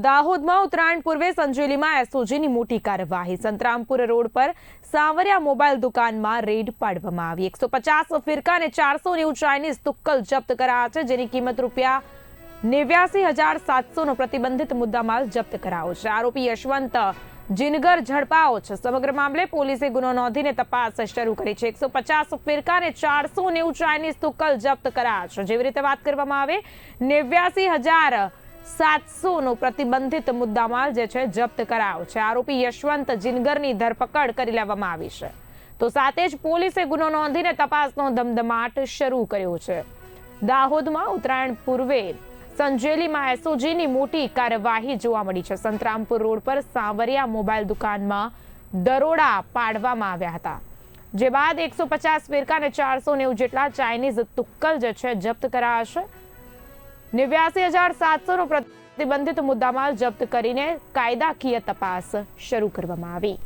દાહોદમાં ઉત્તરાયણ પૂર્વે સંજેલીમાં એસઓજીની મોટી કાર્યવાહી. સંતરામપુર રોડ પર સાવરિયા મોબાઈલ દુકાનમાં રેડ પાડવામાં આવી. એકસો પચાસ ફિરકા અને ચારસો નેવું ચાઇનીઝ તુક્કલ જપ્ત કરાયા છે, જેની કિંમત રૂપિયા નેવ્યાસી હજાર સાતસોનો પ્રતિબંધિત મુદ્દામાલ જપ્ત કરાયો છે. આરોપી યશવંત જીનગર ઝડપાયો છે. સમગ્ર મામલે પોલીસે ગુનો નોંધીને તપાસ શરૂ કરી છે. એકસો પચાસ ફિરકા અને ચારસો નેવું ચાઇનીઝ તુક્કલ જપ્ત કરાયા છે. જેવી રીતે વાત કરવામાં આવે, નેવ્યાસી હજાર સાતસોનો પ્રતિબંધિત મુદ્દામાલ જે છે જપ્ત કરાયો છે. આરોપી યશવંત જિનગરની ધરપકડ કરી લેવામાં આવી છે. તો સાથે જ પોલીસે ગુનો નોંધીને તપાસનો ધમધમાટ શરૂ કર્યો છે. દાહોદમાં ઉત્તરાયણ પૂર્વે સંજેલીમાં એસઓજીની મોટી કાર્યવાહી જોવા મળી છે. સંતરામપુર રોડ પર સાવરિયા મોબાઈલ દુકાનમાં દરોડા પાડવામાં આવ્યા હતા. જે બાદ એકસો પચાસ ફિરકા અને ચારસો નેવું જેટલા ચાઇનીઝ તુક્કલ જે છે જપ્ત કરાયા છે. નેવ્યાસી હજાર સાતસોનો પ્રતિબંધિત મુદ્દામાલ જપ્ત કરીને કાયદાકીય તપાસ શરૂ કરવામાં આવી.